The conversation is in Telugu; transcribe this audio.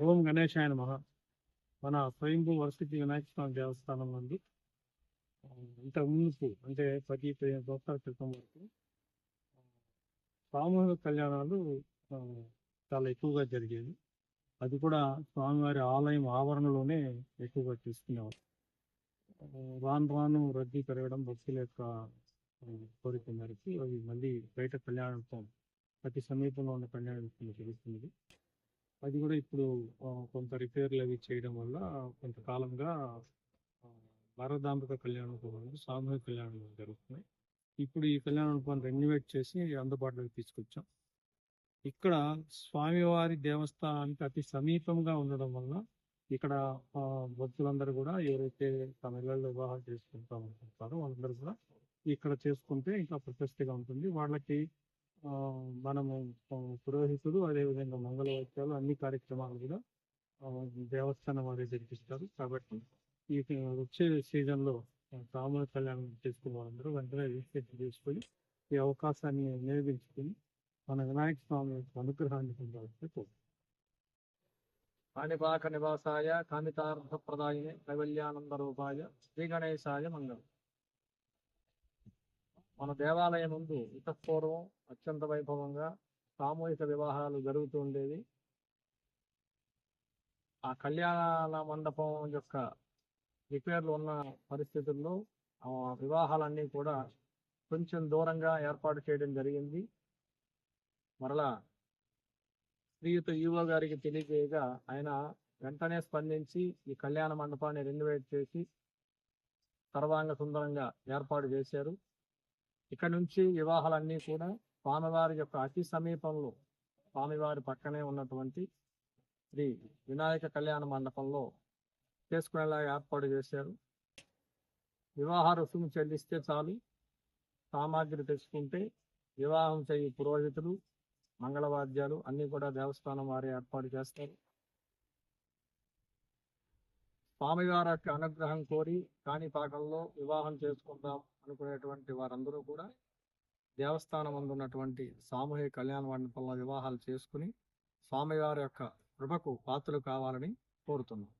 ఓం గణేశాయన మహా మన స్వయంభూ వరసిద్ధి వినాయక స్వామి దేవస్థానం నుండి ఆ, ఇంత ముందుకు అంటే పది పదిహేను సంవత్సరాల క్రితం వరకు సామూహిక కళ్యాణాలు చాలా ఎక్కువగా జరిగేవి. అది కూడా స్వామివారి ఆలయం ఆవరణలోనే ఎక్కువగా తీసుకునేవారు రాను రాను రద్దీ పెరగడం భక్తుల యొక్క కోరిక మేరకు అవి మళ్ళీ బయట కళ్యాణం ప్రతి సమీపంలో ఉన్న కళ్యాణం జరుగుతుంది అది కూడా ఇప్పుడు కొంత రిపేర్లు అవి చేయడం వల్ల కొంతకాలంగా భారతాంబిక వరదాంబిక కళ్యాణం సామూహిక కళ్యాణం జరుగుతున్నాయి. ఇప్పుడు ఈ కళ్యాణం రెన్యువేట్ చేసి అందుబాటులోకి తీసుకొచ్చాం. ఇక్కడ స్వామివారి దేవస్థానానికి అతి సమీపంగా ఉండడం వల్ల ఇక్కడ భక్తులందరూ కూడా ఎవరైతే తమ ఇళ్ళలో వివాహాలు చేసుకుంటాం అనుకుంటారో వాళ్ళందరూ కూడా ఇక్కడ చేసుకుంటే ఇంకా ప్రశస్తిగా ఉంటుంది. వాళ్ళకి మనము పురోహితుడు అదేవిధంగా మంగళవాద్యాలు అన్ని కార్యక్రమాలు కూడా దేవస్థానం వారే జరిపిస్తారు. కాబట్టి ఈ వచ్చే సీజన్లో సామూహిక కళ్యాణం చేసుకున్న వాళ్ళందరూ వెంటనే రిజిస్ట్రేషన్ చేసుకొని ఈ అవకాశాన్ని వినియోగించుకుని మన వినాయక స్వామి యొక్క అనుగ్రహాన్ని పొందాల్సి కోరు కాణిపాక నివాసాయ కామితార్థ ప్రదాయనే కైవల్యానంద రూపాయ శ్రీ గణేశాయ మంగళం. మన దేవాలయం ముందు ఇతపూర్వం అత్యంత వైభవంగా సామూహిక వివాహాలు జరుగుతూ ఉండేవి. ఆ కళ్యాణ మండపం యొక్క రిపేర్లు ఉన్న పరిస్థితుల్లో ఆ వివాహాలన్నీ కూడా కొంచెం దూరంగా ఏర్పాటు చేయడం జరిగింది. మరలా శ్రీయుత ఈవో గారికి తెలియజేయగా ఆయన వెంటనే స్పందించి ఈ కళ్యాణ మండపాన్ని రెన్యువేట్ చేసి సర్వాంగ సుందరంగా ఏర్పాటు చేశారు. ఇక్కడ నుంచి వివాహాలన్నీ కూడా స్వామివారి యొక్క అతి సమీపంలో స్వామివారి పక్కనే ఉన్నటువంటి శ్రీ వినాయక కళ్యాణ మండపంలో చేసుకునేలా ఏర్పాటు చేశారు. వివాహ రుసుము చెల్లిస్తే చాలు. సామాగ్రి తెచ్చుకుంటే వివాహం చేయి పురోహితులు మంగళవాద్యాలు అన్నీ కూడా దేవస్థానం వారు ఏర్పాటు చేస్తారు. స్వామివారి యొక్క అనుగ్రహం కోరి కాణిపాకంలో వివాహం చేసుకుందాం అనుకునేటువంటి వారందరూ కూడా దేవస్థానం ముందు ఉన్నటువంటి సామూహిక కళ్యాణ మండపంలో వివాహాలు చేసుకుని స్వామివారి యొక్క కృపకు పాత్రలు కావాలని కోరుతున్నాం.